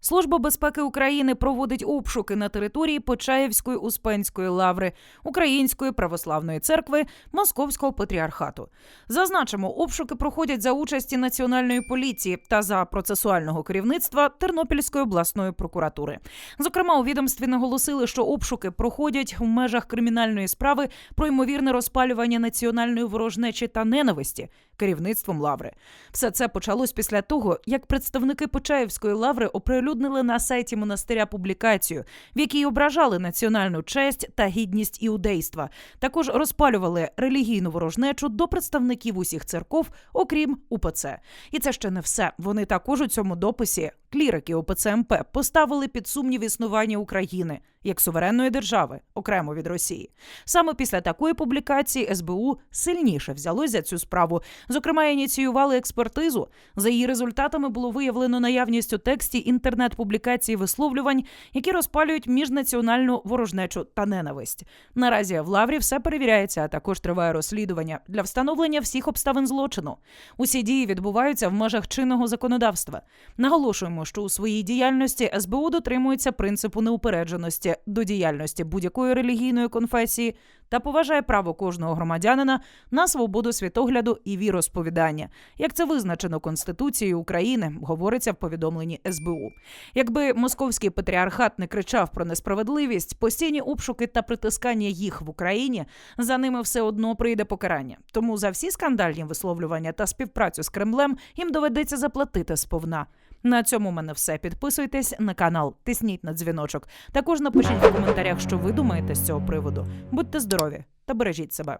Служба безпеки України проводить обшуки на території Почаївської Успенської лаври Української православної церкви Московського патріархату. Зазначимо, обшуки проходять за участі національної поліції та за процесуального керівництва Тернопільської обласної прокуратури. Зокрема, у відомстві наголосили, що обшуки проходять в межах кримінальної справи про ймовірне розпалювання національної ворожнечі та ненависті керівництвом лаври. Все це почалось після того, як представники Почаївської лаври оприлюднили на сайті монастиря публікацію, в якій ображали національну честь та гідність іудейства. Також розпалювали релігійну ворожнечу до представників усіх церков, окрім УПЦ. І це ще не все. Вони також у цьому дописі клірики ОПЦ МП поставили під сумнів існування України як суверенної держави окремо від Росії. Саме після такої публікації СБУ сильніше взялось за цю справу. Зокрема, ініціювали експертизу. За її результатами було виявлено наявність у тексті інтернет-публікації висловлювань, які розпалюють міжнаціональну ворожнечу та ненависть. Наразі в Лаврі все перевіряється, а також триває розслідування для встановлення всіх обставин злочину. Усі дії відбуваються в межах чинного законодавства. Наголошуємо, що у своїй діяльності СБУ дотримується принципу неупередженості до діяльності будь-якої релігійної конфесії та поважає право кожного громадянина на свободу світогляду і віросповідання, як це визначено Конституцією України, говориться в повідомленні СБУ. Якби московський патріархат не кричав про несправедливість, постійні обшуки та притискання їх в Україні за ними все одно прийде покарання. Тому за всі скандальні висловлювання та співпрацю з Кремлем їм доведеться заплатити сповна. На цьому в мене все. Підписуйтесь на канал, тисніть на дзвіночок. Також напишіть в коментарях, що ви думаєте з цього приводу. Будьте здорові та бережіть себе.